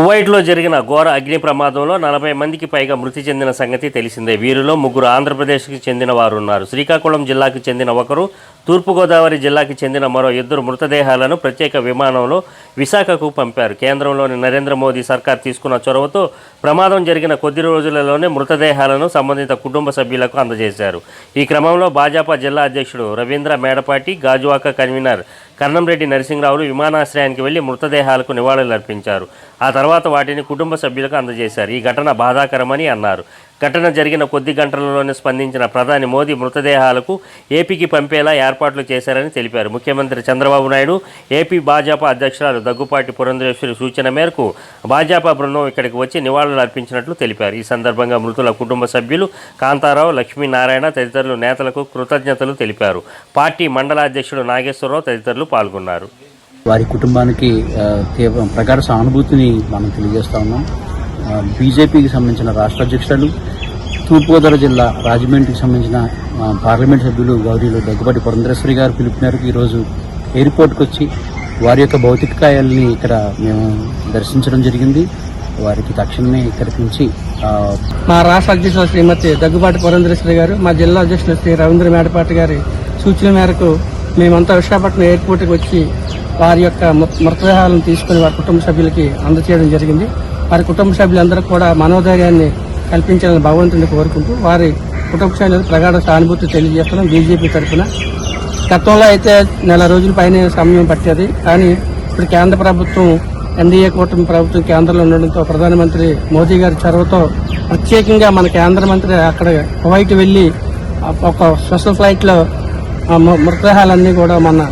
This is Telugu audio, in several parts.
కువైట్లో జరిగిన ఘోర అగ్ని ప్రమాదంలో నలభై మందికి పైగా మృతి చెందిన సంగతి తెలిసిందే. వీరిలో ముగ్గురు ఆంధ్రప్రదేశ్కి చెందిన వారు ఉన్నారు. శ్రీకాకుళం జిల్లాకు చెందిన ఒకరు తూర్పుగోదావరి జిల్లాకి చెందిన మరో ఇద్దరు మృతదేహాలను ప్రత్యేక విమానంలో విశాఖకు పంపారు. కేంద్రంలోని నరేంద్ర మోదీ సర్కార్ తీసుకున్న చొరవతో ప్రమాదం జరిగిన కొద్ది రోజులలోనే మృతదేహాలను సంబంధిత కుటుంబ సభ్యులకు అందజేశారు. ఈ క్రమంలో భాజపా జిల్లా అధ్యక్షుడు రవీంద్ర మేడపాటి గాజువాక కన్వీనర్ కన్నంరెడ్డి నరసింహరావులు విమానాశ్రయానికి వెళ్ళి మృతదేహాలకు నివాళులర్పించారు. ఆ తర్వాత వాటిని కుటుంబ సభ్యులకు అందజేశారు. ఈ ఘటన బాధాకరమని అన్నారు. ఘటన జరిగిన కొద్ది గంటలలోనే స్పందించిన ప్రధాని మోదీ మృతదేహాలకు ఏపీకి పంపేలా ఏర్పాట్లు చేశారని తెలిపారు. ముఖ్యమంత్రి చంద్రబాబు నాయుడు ఏపీ భాజపా అధ్యక్షురాలు దగ్గుపాటి పురంధరేశ్వరి సూచన మేరకు భాజపా బృందం ఇక్కడికి వచ్చి నివాళులు అర్పించినట్లు తెలిపారు. ఈ సందర్భంగా మృతుల కుటుంబ సభ్యులు కాంతారావు లక్ష్మీనారాయణ తదితరులు నేతలకు కృతజ్ఞతలు తెలిపారు. పార్టీ మండల అధ్యక్షుడు నాగేశ్వరరావు తదితరులు పాల్గొన్నారు. వారి కుటుంబానికి తీవ్ర ప్రగాఢ సానుభూతిని మనం తెలియజేస్తా ఉన్నాం. బీజేపీకి సంబంధించిన రాష్ట్ర అధ్యక్షులు తూర్పుగోదావరి జిల్లా రాజమండ్రికి సంబంధించిన పార్లమెంట్ సభ్యులు గౌరీలు దగ్గుబాటి పురంధరేశ్వరి గారు పిలుపు మేరకు ఈరోజు ఎయిర్పోర్ట్కి వచ్చి వారి యొక్క భౌతిక కాయాలని ఇక్కడ మేము దర్శించడం జరిగింది. వారికి తక్షణమే ఇక్కడికి నుంచి మా రాష్ట్ర అధ్యక్షులు శ్రీమతి దగ్గుబాటి పురంధరేశ్వరి గారు మా జిల్లా అధ్యక్షులు శ్రీ రవీంద్ర మేడపాటి గారి సూచన మేరకు మేమంతా విశాఖపట్నం ఎయిర్పోర్ట్కి వచ్చి వారి యొక్క మృ- మృతదేహాలను తీసుకుని వారి కుటుంబ సభ్యులకి అందచేయడం జరిగింది. వారి కుటుంబ సభ్యులందరూ కూడా మనోధైర్యాన్ని కల్పించాలని భగవంతుని కోరుకుంటూ వారి కుటుంబ ప్రగాఢ సానుభూతి తెలియజేస్తున్నాం బీజేపీ తరఫున. గతంలో అయితే నెల రోజుల పైన సమయం పట్టేది కానీ ఇప్పుడు కేంద్ర ప్రభుత్వం ఎన్డీఏ కూటమి ప్రభుత్వం కేంద్రంలో ఉండడంతో ప్రధానమంత్రి మోదీ గారి చొరవతో ప్రత్యేకంగా మన కేంద్ర మంత్రి అక్కడ కువైట్ వెళ్ళి ఒక స్పెషల్ ఫ్లైట్లో మృతదేహాలన్నీ కూడా మన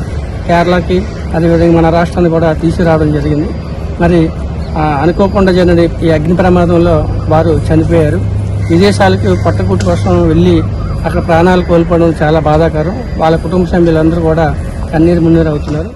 కేరళకి అదేవిధంగా మన రాష్ట్రాన్ని కూడా తీసుకురావడం జరిగింది. మరి అనుకోకుండా జరిగిన ఈ అగ్ని ప్రమాదంలో వారు చనిపోయారు. విదేశాలకు పట్టకుట్టు కోసం వెళ్ళి అక్కడ ప్రాణాలు కోల్పోవడం చాలా బాధాకరం. వాళ్ళ కుటుంబ సభ్యులందరూ కూడా కన్నీరు మున్నీరు అవుతున్నారు.